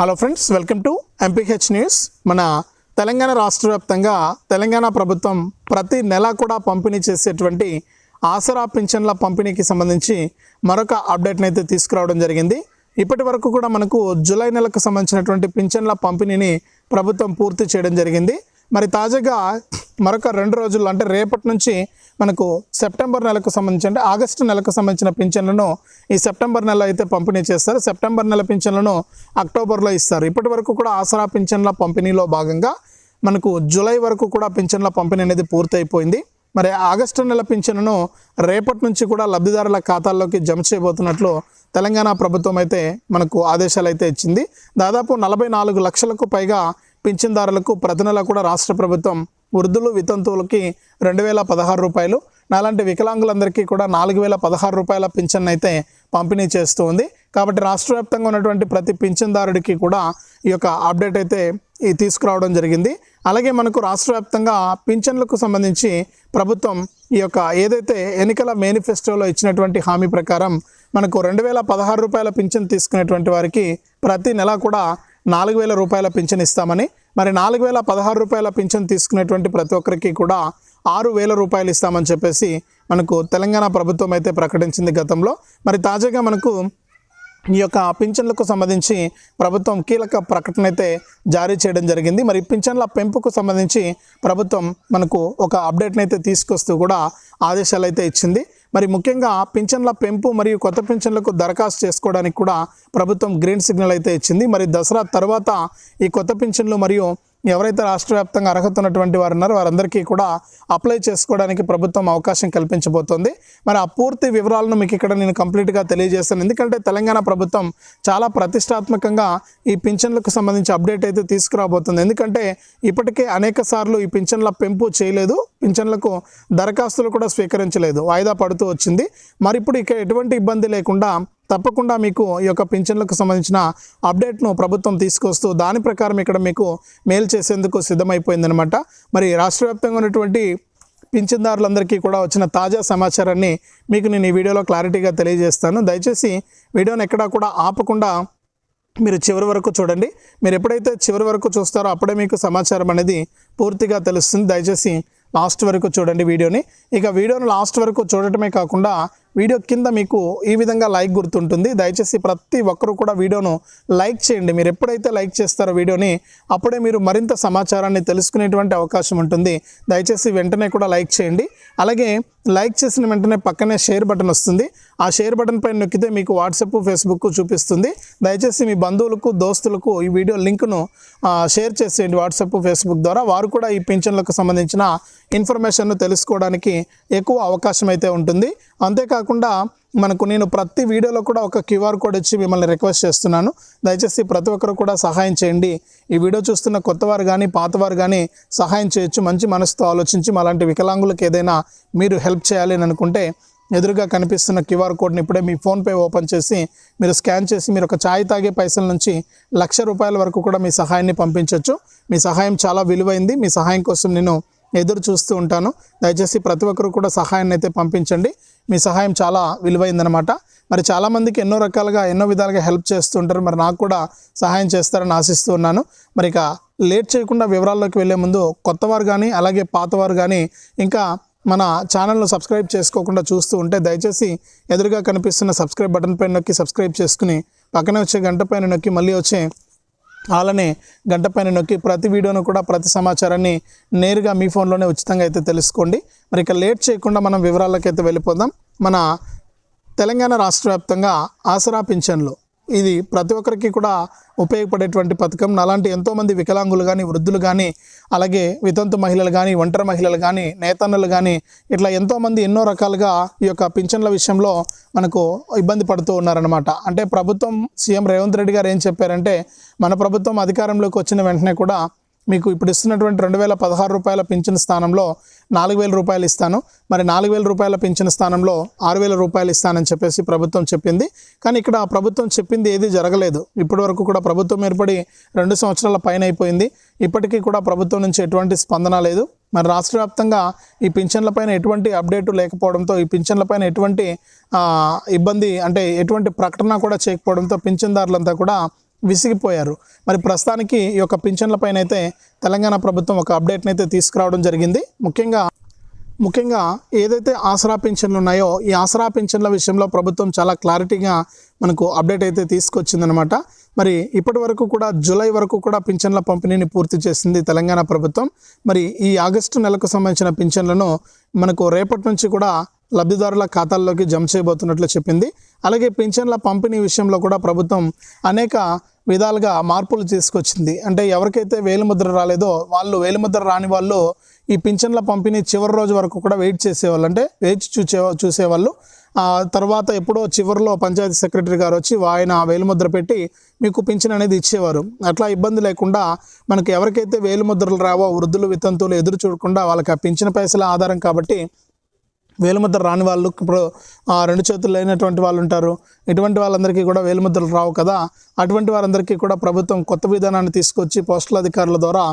Hello friends welcome to MPH news మన తెలంగాణ రాష్ట్ర వ్యాప్తంగా తెలంగాణ ప్రభుత్వం ప్రతి నెల కూడా పంపిణీ చేసేటువంటి ఆసరా పింఛన్ల పంపిణీకి సంబంధించి మరొక అప్డేట్ని అయితే తీసుకురావడం జరిగింది. ఇప్పటి వరకు కూడా మనకు జూలై నెలకు సంబంధించినటువంటి పింఛన్ల పంపిణీని ప్రభుత్వం పూర్తి చేయడం జరిగింది. మరి తాజాగా మరొక రెండు రోజుల్లో అంటే రేపటి నుంచి మనకు సెప్టెంబర్ నెలకు సంబంధించి అంటే ఆగస్టు నెలకు సంబంధించిన పింఛన్లను ఈ సెప్టెంబర్ నెల అయితే పంపిణీ చేస్తారు. సెప్టెంబర్ నెల పింఛన్లను అక్టోబర్లో ఇస్తారు. ఇప్పటి వరకు కూడా ఆసరా పింఛన్ల పంపిణీలో భాగంగా మనకు జూలై వరకు కూడా పింఛన్ల పంపిణీ అనేది పూర్తయిపోయింది. మరి ఆగస్టు నెల పింఛన్ను రేపటి నుంచి కూడా లబ్ధిదారుల ఖాతాల్లోకి జమ చేయబోతున్నట్లు తెలంగాణ ప్రభుత్వం అయితే మనకు ఆదేశాలు అయితే ఇచ్చింది. దాదాపు నలభై నాలుగు లక్షలకు పైగా పింఛన్దారులకు ప్రతి నెల కూడా రాష్ట్ర ప్రభుత్వం వృద్ధులు వితంతువులకి రెండు వేల పదహారు రూపాయలు. నాలాంటి వికలాంగులందరికీ కూడా నాలుగు వేల పదహారు రూపాయల పింఛన్ అయితే పంపిణీ చేస్తూ ఉంది. కాబట్టి రాష్ట్ర వ్యాప్తంగా ఉన్నటువంటి ప్రతి పింఛన్దారుడికి కూడా ఈ యొక్క అప్డేట్ అయితే ఈ తీసుకురావడం జరిగింది. అలాగే మనకు రాష్ట్ర వ్యాప్తంగా పింఛన్లకు సంబంధించి ప్రభుత్వం ఈ యొక్క ఏదైతే ఎన్నికల మేనిఫెస్టోలో ఇచ్చినటువంటి హామీ ప్రకారం మనకు రెండు వేల పదహారు రూపాయల పింఛన్ తీసుకునేటువంటి వారికి ప్రతి నెల కూడా నాలుగు వేల రూపాయల పింఛన్ ఇస్తామని మరి నాలుగు వేల పదహారు రూపాయల పింఛన్ తీసుకునేటువంటి ప్రతి ఒక్కరికి కూడా ఆరు వేల రూపాయలు ఇస్తామని చెప్పేసి మనకు తెలంగాణ ప్రభుత్వం అయితే ప్రకటించింది గతంలో. మరి తాజాగా మనకు ఈ యొక్క పింఛన్లకు సంబంధించి ప్రభుత్వం కీలక ప్రకటన అయితే జారీ చేయడం జరిగింది. మరి పింఛన్ల పెంపుకు సంబంధించి ప్రభుత్వం మనకు ఒక అప్డేట్ని అయితే తీసుకొస్తూ కూడా ఆదేశాలు అయితే ఇచ్చింది. మరి ముఖ్యంగా పింఛన్ల పెంపు మరియు కొత్త పింఛన్లకు దరఖాస్తు చేసుకోవడానికి కూడా ప్రభుత్వం గ్రీన్ సిగ్నల్ అయితే ఇచ్చింది. మరి దసరా తర్వాత ఈ కొత్త పింఛన్లు మరియు ఎవరైతే రాష్ట్ర వ్యాప్తంగా అర్హత ఉన్నటువంటి వారు ఉన్నారో వారందరికీ కూడా అప్లై చేసుకోవడానికి ప్రభుత్వం అవకాశం కల్పించబోతోంది. మరి ఆ పూర్తి వివరాలను మీకు ఇక్కడ నేను కంప్లీట్గా తెలియజేస్తాను. ఎందుకంటే తెలంగాణ ప్రభుత్వం చాలా ప్రతిష్టాత్మకంగా ఈ పింఛన్లకు సంబంధించి అప్డేట్ అయితే తీసుకురాబోతుంది. ఎందుకంటే ఇప్పటికే అనేక సార్లు ఈ పింఛన్ల పెంపు చేయలేదు. పింఛన్లకు దరఖాస్తులు కూడా స్వీకరించలేదు. వాయిదా పడుతూ వచ్చింది. మరి ఇప్పుడు ఇక ఎటువంటి ఇబ్బంది లేకుండా తప్పకుండా మీకు ఈ యొక్క పింఛన్లకు సంబంధించిన అప్డేట్ను ప్రభుత్వం తీసుకొస్తూ దాని ప్రకారం ఇక్కడ మీకు మేలు చేసేందుకు సిద్ధమైపోయిందనమాట మరి రాష్ట్ర వ్యాప్తంగా ఉన్నటువంటి పింఛన్దారులందరికీ కూడా వచ్చిన తాజా సమాచారాన్ని మీకు నేను ఈ వీడియోలో క్లారిటీగా తెలియజేస్తాను. దయచేసి వీడియోని ఎక్కడా కూడా ఆపకుండా మీరు చివరి వరకు చూడండి. మీరు ఎప్పుడైతే చివరి వరకు చూస్తారో అప్పుడే మీకు సమాచారం అనేది పూర్తిగా తెలుస్తుంది. దయచేసి లాస్ట్ వరకు చూడండి వీడియోని. ఇక వీడియోని లాస్ట్ వరకు చూడటమే కాకుండా వీడియో కింద మీకు ఈ విధంగా లైక్ గుర్తుంటుంది. దయచేసి ప్రతి ఒక్కరూ కూడా వీడియోను లైక్ చేయండి. మీరు ఎప్పుడైతే లైక్ చేస్తారో వీడియోని అప్పుడే మీరు మరింత సమాచారాన్ని తెలుసుకునేటువంటి అవకాశం ఉంటుంది. దయచేసి వెంటనే కూడా లైక్ చేయండి. అలాగే లైక్ చేసిన వెంటనే పక్కనే షేర్ బటన్ వస్తుంది. ఆ షేర్ బటన్ పైన నొక్కితే మీకు వాట్సాప్ ఫేస్బుక్ చూపిస్తుంది. దయచేసి మీ బంధువులకు దోస్తులకు ఈ వీడియో లింక్ను షేర్ చేసేయండి వాట్సాప్ ఫేస్బుక్ ద్వారా. వారు కూడా ఈ పింఛన్లకు సంబంధించిన ఇన్ఫర్మేషన్ను తెలుసుకోవడానికి ఎక్కువ అవకాశం అయితే ఉంటుంది. అంతేకాకుండా మనకు నేను ప్రతి వీడియోలో కూడా ఒక క్యూఆర్ కోడ్ ఇచ్చి మిమ్మల్ని రిక్వెస్ట్ చేస్తున్నాను. దయచేసి ప్రతి ఒక్కరు కూడా సహాయం చేయండి. ఈ వీడియో చూస్తున్న కొత్తవారు కానీ పాతవారు కానీ సహాయం చేయొచ్చు. మంచి మనసుతో ఆలోచించి అలాంటి వికలాంగులకు ఏదైనా మీరు హెల్ప్ చేయాలి అని అనుకుంటే ఎదురుగా కనిపిస్తున్న క్యూఆర్ కోడ్ని ఇప్పుడే మీ ఫోన్పే ఓపెన్ చేసి మీరు స్కాన్ చేసి మీరు ఒక ఛాయ్ తాగే పైసల నుంచి లక్ష రూపాయల వరకు కూడా మీ సహాయాన్ని పంపించవచ్చు మీ సహాయం చాలా విలువైంది. మీ సహాయం కోసం నేను ఎదురు చూస్తూ ఉంటాను. దయచేసి ప్రతి ఒక్కరు కూడా సహాయాన్ని అయితే పంపించండి. మీ సహాయం చాలా విలువైందనమాట మరి చాలామందికి ఎన్నో రకాలుగా ఎన్నో విధాలుగా హెల్ప్ చేస్తుంటారు మరి నాకు కూడా సహాయం చేస్తారని ఆశిస్తూ ఉన్నాను. మరి ఇక లేట్ చేయకుండా వివరాల్లోకి వెళ్ళే ముందు కొత్తవారు కానీ అలాగే పాతవారు కానీ ఇంకా మన ఛానల్ను సబ్స్క్రైబ్ చేసుకోకుండా చూస్తూ ఉంటే దయచేసి ఎదురుగా కనిపిస్తున్న సబ్స్క్రైబ్ బటన్ పైన నొక్కి సబ్స్క్రైబ్ చేసుకుని పక్కనే వచ్చే గంట పైన నొక్కి మళ్ళీ వచ్చే అలానే గంట పైన నొక్కి ప్రతి వీడియోను కూడా ప్రతి సమాచారాన్ని నేరుగా మీ ఫోన్లోనే ఉచితంగా అయితే తెలుసుకోండి. మరి ఇక లేట్ చేయకుండా మనం వివరాలకైతే వెళ్ళిపోదాం. మన తెలంగాణ రాష్ట్ర వ్యాప్తంగా ఆసరా పింఛన్లు. ఇది ప్రతి ఒక్కరికి కూడా ఉపయోగపడేటువంటి పథకం. అలాంటి ఎంతోమంది వికలాంగులు కానీ వృద్ధులు కానీ అలాగే వితంతు మహిళలు కానీ ఒంటరి మహిళలు కానీ నేతన్నలు కానీ ఇట్లా ఎంతోమంది ఎన్నో రకాలుగా ఈ యొక్క పింఛన్ల విషయంలో మనకు ఇబ్బంది పడుతూ ఉన్నారనమాట అంటే ప్రభుత్వం సీఎం రేవంత్ రెడ్డి గారు ఏం చెప్పారంటే మన ప్రభుత్వం అధికారంలోకి వచ్చిన వెంటనే కూడా మీకు ఇప్పుడు ఇస్తున్నటువంటి రెండు వేల పదహారు రూపాయల పింఛన్ స్థానంలో నాలుగు వేల రూపాయలు ఇస్తాను. మరి నాలుగు వేల రూపాయల పింఛన్ స్థానంలో ఆరు వేల రూపాయలు ఇస్తానని చెప్పేసి ప్రభుత్వం చెప్పింది. కానీ ఇక్కడ ప్రభుత్వం చెప్పింది ఏది జరగలేదు. ఇప్పటి వరకు కూడా ప్రభుత్వం ఏర్పడి రెండు సంవత్సరాల పైన అయిపోయింది. ఇప్పటికీ కూడా ప్రభుత్వం నుంచి ఎటువంటి స్పందన లేదు. మరి రాష్ట్ర వ్యాప్తంగా ఈ పింఛన్లపైన ఎటువంటి అప్డేటు లేకపోవడంతో ఈ పింఛన్లపైన ఎటువంటి ఇబ్బంది అంటే ఎటువంటి ప్రకటన కూడా చేయకపోవడంతో పింఛన్దారులంతా కూడా విసిగిపోయారు. మరి ప్రస్తుతానికి ఈ యొక్క పింఛన్లపైన అయితే తెలంగాణ ప్రభుత్వం ఒక అప్డేట్ని అయితే తీసుకురావడం జరిగింది. ముఖ్యంగా ముఖ్యంగా ఏదైతే ఆసరా పింఛన్లు ఉన్నాయో ఈ ఆసరా పింఛన్ల విషయంలో ప్రభుత్వం చాలా క్లారిటీగా మనకు అప్డేట్ అయితే తీసుకొచ్చిందనమాట మరి ఇప్పటి వరకు కూడా జూలై వరకు కూడా పింఛన్ల పంపిణీని పూర్తి చేసింది తెలంగాణ ప్రభుత్వం. మరి ఈ ఆగస్టు నెలకు సంబంధించిన పింఛన్లను మనకు రేపటి నుంచి కూడా లబ్ధిదారుల ఖాతాల్లోకి జమ చేయబోతున్నట్లు చెప్పింది. అలాగే పింఛన్ల పంపిణీ విషయంలో కూడా ప్రభుత్వం అనేక విధాలుగా మార్పులు తీసుకొచ్చింది. అంటే ఎవరికైతే వేలిముద్ర రాలేదో వాళ్ళు వేలిముద్ర రాని వాళ్ళు ఈ పింఛన్ల పంపిణీ చివరి రోజు వరకు కూడా వెయిట్ చేసేవాళ్ళు. అంటే వేచి చూసే చూసేవాళ్ళు. ఆ తర్వాత ఎప్పుడో చివరిలో పంచాయతీ సెక్రటరీ గారు వచ్చి ఆయన వేలిముద్ర పెట్టి మీకు పింఛన్ అనేది ఇచ్చేవారు. అట్లా ఇబ్బంది లేకుండా మనకు ఎవరికైతే వేలిముద్రలు రావో వృద్ధులు వితంతువులు ఎదురు చూడకుండా వాళ్ళకి ఆ పింఛన్ పైసల ఆధారం కాబట్టి వేలుముద్ర రాని వాళ్ళు ఇప్పుడు రెండు చేతులు లేనటువంటి వాళ్ళు ఉంటారు. ఇటువంటి వాళ్ళందరికీ కూడా వేలుముద్రలు రావు కదా. అటువంటి వారందరికీ కూడా ప్రభుత్వం కొత్త విధానాన్ని తీసుకొచ్చి పోస్టల్ అధికారుల ద్వారా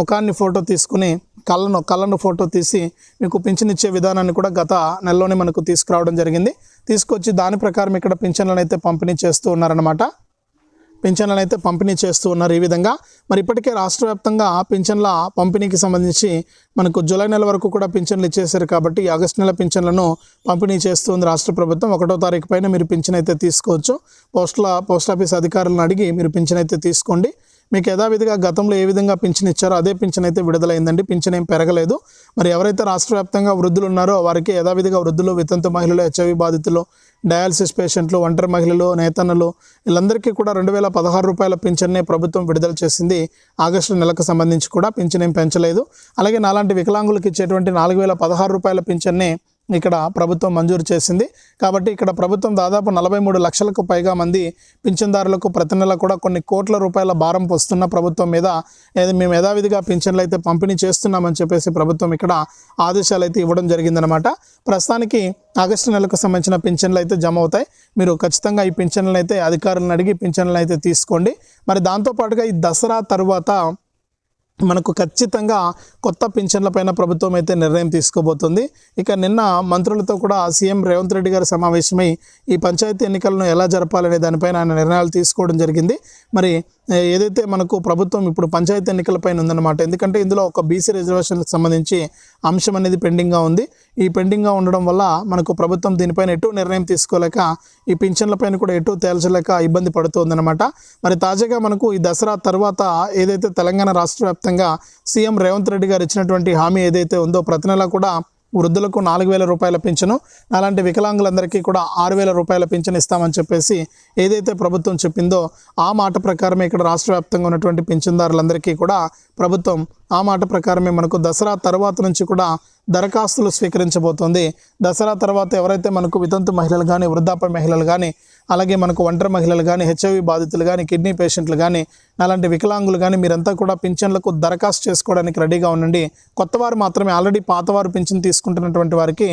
ముఖాన్ని ఫోటో తీసుకుని కళ్ళను కళ్ళను ఫోటో తీసి మీకు పింఛనిచ్చే విధానాన్ని కూడా గత నెలలోనే మనకు తీసుకురావడం జరిగింది. తీసుకొచ్చి దాని ప్రకారం ఇక్కడ పింఛన్లను అయితే పంపిణీ చేస్తూ ఉన్నారన్నమాట. పింఛన్లను అయితే పంపిణీ చేస్తూ ఉన్నారు ఈ విధంగా. మరి ఇప్పటికే రాష్ట్ర వ్యాప్తంగా పింఛన్ల పంపిణీకి సంబంధించి మనకు జూలై నెల వరకు కూడా పింఛన్లు ఇచ్చేశారు కాబట్టి ఆగస్టు నెల పింఛన్లను పంపిణీ చేస్తుంది రాష్ట్ర ప్రభుత్వం. ఒకటో తారీఖు పైన మీరు పింఛన్ అయితే తీసుకోవచ్చు. పోస్టుల పోస్ట్ ఆఫీస్ అధికారులను అడిగి మీరు పింఛన్ అయితే తీసుకోండి. మీకు యథావిధిగా గతంలో ఏ విధంగా పింఛన్ ఇచ్చారో అదే పింఛన్ అయితే విడుదలైందండి. పింఛన్ ఏం పెరగలేదు. మరి ఎవరైతే రాష్ట్ర వ్యాప్తంగా వృద్ధులు ఉన్నారో వారికి యథావిధిగా వృద్ధులు వితంతు మహిళలు హెచ్ఐవి బాధితులు డయాలసిస్ పేషెంట్లు ఒంటరి మహిళలు నేతన్నలు వీళ్ళందరికీ కూడా రెండు వేల పదహారు రూపాయల పింఛన్నే ప్రభుత్వం విడుదల చేసింది. ఆగస్టు నెలకు సంబంధించి కూడా పింఛన్ ఏం పెంచలేదు. అలాగే నాలాంటి వికలాంగులకు ఇచ్చేటువంటి నాలుగు వేల పదహారు రూపాయల పింఛన్నే ఇక్కడ ప్రభుత్వం మంజూరు చేసింది. కాబట్టి ఇక్కడ ప్రభుత్వం దాదాపు నలభై మూడు లక్షలకు పైగా మంది పింఛన్దారులకు ప్రతి నెల కూడా కొన్ని కోట్ల రూపాయల భారం వస్తున్న ప్రభుత్వం మీద మేము యథావిధిగా పింఛన్లు అయితే పంపిణీ చేస్తున్నామని చెప్పేసి ప్రభుత్వం ఇక్కడ ఆదేశాలు అయితే ఇవ్వడం జరిగిందనమాట ప్రస్తుతానికి ఆగస్టు నెలకు సంబంధించిన పింఛన్లు అయితే జమ అవుతాయి. మీరు ఖచ్చితంగా ఈ పింఛన్లను అయితే అధికారులను అడిగి పింఛన్లను అయితే తీసుకోండి. మరి దాంతోపాటుగా ఈ దసరా తరువాత మనకు ఖచ్చితంగా కొత్త పింఛన్లపైన ప్రభుత్వం అయితే నిర్ణయం తీసుకోబోతుంది. ఇక నిన్న మంత్రులతో కూడా సీఎం రేవంత్ రెడ్డి గారు సమావేశమై ఈ పంచాయతీ ఎన్నికలను ఎలా జరపాలనే దానిపైన ఆయన నిర్ణయాలు తీసుకోవడం జరిగింది. మరి ఏదైతే మనకు ప్రభుత్వం ఇప్పుడు పంచాయతీ ఎన్నికలపైన ఉందన్నమాట ఎందుకంటే ఇందులో ఒక బీసీ రిజర్వేషన్కి సంబంధించి అంశం అనేది పెండింగ్గా ఉంది. ఈ పెండింగ్గా ఉండడం వల్ల మనకు ప్రభుత్వం దీనిపైన ఎటు నిర్ణయం తీసుకోలేక ఈ పింఛన్లపైన కూడా ఎటు తేల్చలేక ఇబ్బంది పడుతుందన్నమాట. మరి తాజాగా మనకు ఈ దసరా తర్వాత ఏదైతే తెలంగాణ రాష్ట్ర వ్యాప్తంగా సీఎం రేవంత్ రెడ్డి గారు ఇచ్చినటువంటి హామీ ఏదైతే ఉందో ప్రతి నెల కూడా వృద్ధులకు నాలుగు వేల రూపాయల పింఛను అలాంటి వికలాంగులందరికీ కూడా ఆరు వేల రూపాయల పింఛను ఇస్తామని చెప్పేసి ఏదైతే ప్రభుత్వం చెప్పిందో ఆ మాట ప్రకారమే ఇక్కడ రాష్ట్ర వ్యాప్తంగా ఉన్నటువంటి పింఛన్దారులందరికీ కూడా ప్రభుత్వం ఆ మాట ప్రకారమే మనకు దసరా తర్వాత నుంచి కూడా దరఖాస్తులు స్వీకరించబోతోంది. దసరా తర్వాత ఎవరైతే మనకు వితంతు మహిళలు కానీ వృద్ధాప్య మహిళలు కానీ అలాగే మనకు ఒంటరి మహిళలు కానీ హెచ్ఐవి బాధితులు కానీ కిడ్నీ పేషెంట్లు కానీ అలాంటి వికలాంగులు కానీ మీరంతా కూడా పింఛన్లకు దరఖాస్తు చేసుకోవడానికి రెడీగా ఉండండి. కొత్తవారు మాత్రమే ఆల్రెడీ పాతవారు పింఛన్ తీసుకుంటున్నటువంటి వారికి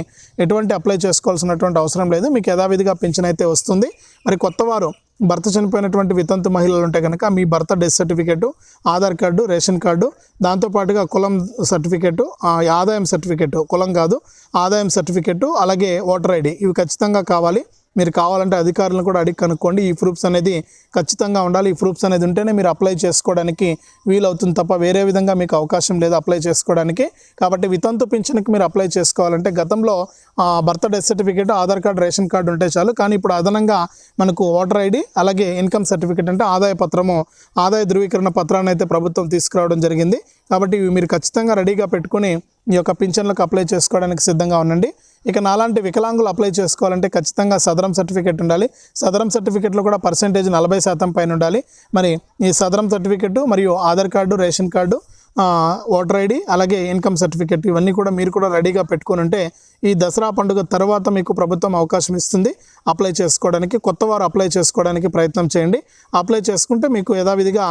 ఎటువంటి అప్లై చేసుకోవాల్సినటువంటి అవసరం లేదు. మీకు యథావిధిగా పింఛన్ అయితే వస్తుంది. మరి కొత్తవారు భర్త చనిపోయినటువంటి వితంతు మహిళలు ఉంటే కనుక మీ భర్త death certificate Aadhaar card ration card దాంతోపాటుగా కులం సర్టిఫికేటు ఆదాయం సర్టిఫికేటు కులం కాదు ఆదాయం సర్టిఫికేటు అలాగే ఓటర్ ఐడి ఇవి ఖచ్చితంగా కావాలి. మీరు కావాలంటే అధికారులను కూడా అడిగి కనుక్కోండి. ఈ ప్రూఫ్స్ అనేది ఖచ్చితంగా ఉండాలి. ఈ ప్రూఫ్స్ అనేది ఉంటేనే మీరు అప్లై చేసుకోవడానికి వీలవుతుంది తప్ప వేరే విధంగా మీకు అవకాశం లేదు అప్లై చేసుకోవడానికి. కాబట్టి వితంతు పింఛన్కి మీరు అప్లై చేసుకోవాలంటే గతంలో birth death certificate Aadhaar card ration card ఉంటే చాలు. కానీ ఇప్పుడు అదనంగా మనకు ఓటర్ ఐడి అలాగే ఇన్కమ్ సర్టిఫికేట్ అంటే ఆదాయ పత్రము ఆదాయ ధృవీకరణ పత్రాన్ని అయితే ప్రభుత్వం తీసుకురావడం జరిగింది. కాబట్టి ఇవి మీరు ఖచ్చితంగా రెడీగా పెట్టుకుని ఈ యొక్క పింఛన్లకు అప్లై చేసుకోవడానికి సిద్ధంగా ఉండండి. ఇక నాలాంటి వికలాంగులు అప్లై చేసుకోవాలంటే ఖచ్చితంగా సదరం సర్టిఫికేట్ ఉండాలి. సదరం సర్టిఫికేట్లో కూడా పర్సంటేజ్ నలభై శాతం పైన ఉండాలి. మరి ఈ సదరం సర్టిఫికేట్ మరియు Aadhaar card ration card voter ID అలాగే ఇన్కమ్ సర్టిఫికేట్ ఇవన్నీ కూడా మీరు కూడా రెడీగా పెట్టుకొని ఉంటే ఈ దసరా పండుగ తర్వాత మీకు ప్రభుత్వం అవకాశం ఇస్తుంది. అప్లై చేసుకోవడానికి కొత్త వారు అప్లై చేసుకోవడానికి ప్రయత్నం చేయండి. అప్లై చేసుకుంటే మీకు యథావిధిగా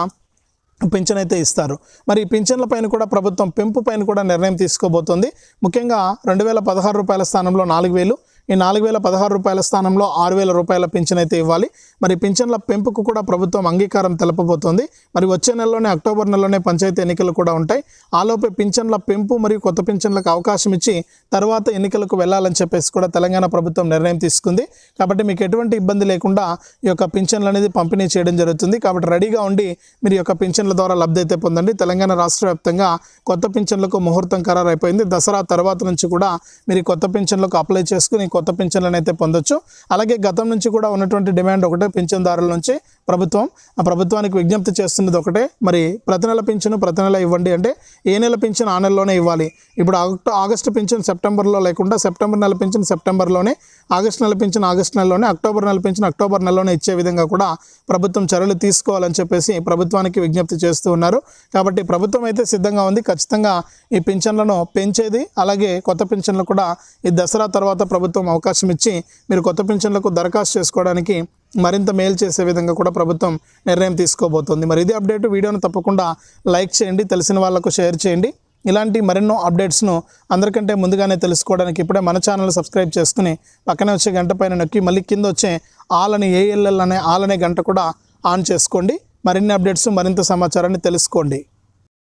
పింఛన్ అయితే ఇస్తారు. మరి ఈ పింఛన్ల పైన కూడా ప్రభుత్వం పెంపు పైన కూడా నిర్ణయం తీసుకోబోతోంది. ముఖ్యంగా రెండు వేల పదహారు రూపాయల స్థానంలో నాలుగు వేలు ఈ నాలుగు వేల పదహారు రూపాయల స్థానంలో ఆరు వేల రూపాయల పింఛన్ అయితే ఇవ్వాలి. మరి పింఛన్ల పెంపుకు కూడా ప్రభుత్వం అంగీకారం తెలపబోతోంది. మరి వచ్చే నెలలోనే అక్టోబర్ నెలలోనే పంచాయతీ ఎన్నికలు కూడా ఉంటాయి. ఆలోపే పింఛన్ల పెంపు మరియు కొత్త పింఛన్లకు అవకాశం ఇచ్చి తర్వాత ఎన్నికలకు వెళ్ళాలని చెప్పేసి కూడా తెలంగాణ ప్రభుత్వం నిర్ణయం తీసుకుంది. కాబట్టి మీకు ఎటువంటి ఇబ్బంది లేకుండా ఈ యొక్క పింఛన్లు అనేది పంపిణీ చేయడం జరుగుతుంది. కాబట్టి రెడీగా ఉండి మీరు ఈ యొక్క పింఛన్ల ద్వారా లబ్ధి అయితే పొందండి. తెలంగాణ రాష్ట్ర వ్యాప్తంగా కొత్త పింఛన్లకు ముహూర్తం ఖరారు అయిపోయింది దసరా తర్వాత నుంచి కూడా మీరు కొత్త పింఛన్లకు అప్లై చేసుకుని కొత్త పింఛన్లను అయితే పొందొచ్చు. అలాగే గతం నుంచి కూడా ఉన్నటువంటి డిమాండ్ ఒకటే పింఛన్దారుల నుంచి. ప్రభుత్వం ఆ ప్రభుత్వానికి విజ్ఞప్తి చేస్తున్నది ఒకటే. మరి ప్రతి నెల పింఛను ప్రతి నెల ఇవ్వండి అంటే ఏ నెల పింఛను ఆ నెలలోనే ఇవ్వాలి. ఇప్పుడు ఆగస్టు ఆగస్టు పింఛన్ సెప్టెంబర్లో లేకుండా సెప్టెంబర్ నెల పింఛన్ సెప్టెంబర్లోనే ఆగస్టు నెల పింఛన్ ఆగస్టు నెలలోనే అక్టోబర్ నెల పింఛన్ అక్టోబర్ నెలలోనే ఇచ్చే విధంగా కూడా ప్రభుత్వం చర్యలు తీసుకోవాలని చెప్పేసి ప్రభుత్వానికి విజ్ఞప్తి చేస్తూ ఉన్నారు. కాబట్టి ప్రభుత్వం అయితే సిద్ధంగా ఉంది. ఖచ్చితంగా ఈ పింఛన్లను పెంచేది అలాగే కొత్త పింఛన్లు కూడా ఈ దసరా తర్వాత ప్రభుత్వం అవకాశం ఇచ్చి మీరు కొత్త పింఛన్లకు దరఖాస్తు చేసుకోవడానికి మరింత మేలు చేసే విధంగా కూడా ప్రభుత్వం నిర్ణయం తీసుకోబోతోంది. మరి ఇది అప్డేట్ వీడియోను తప్పకుండా లైక్ చేయండి తెలిసిన వాళ్ళకు షేర్ చేయండి. ఇలాంటి మరెన్నో అప్డేట్స్ను అందరికంటే ముందుగానే తెలుసుకోవడానికి ఇప్పుడే మన ఛానల్ సబ్స్క్రైబ్ చేసుకుని పక్కనే వచ్చే గంట పైన నొక్కి మళ్ళీ కింద వచ్చే ఆల్ ఏఎల్ఎల్ అనే ఆల్ అనే గంట కూడా ఆన్ చేసుకోండి. మరిన్ని అప్డేట్స్ మరింత సమాచారాన్ని తెలుసుకోండి.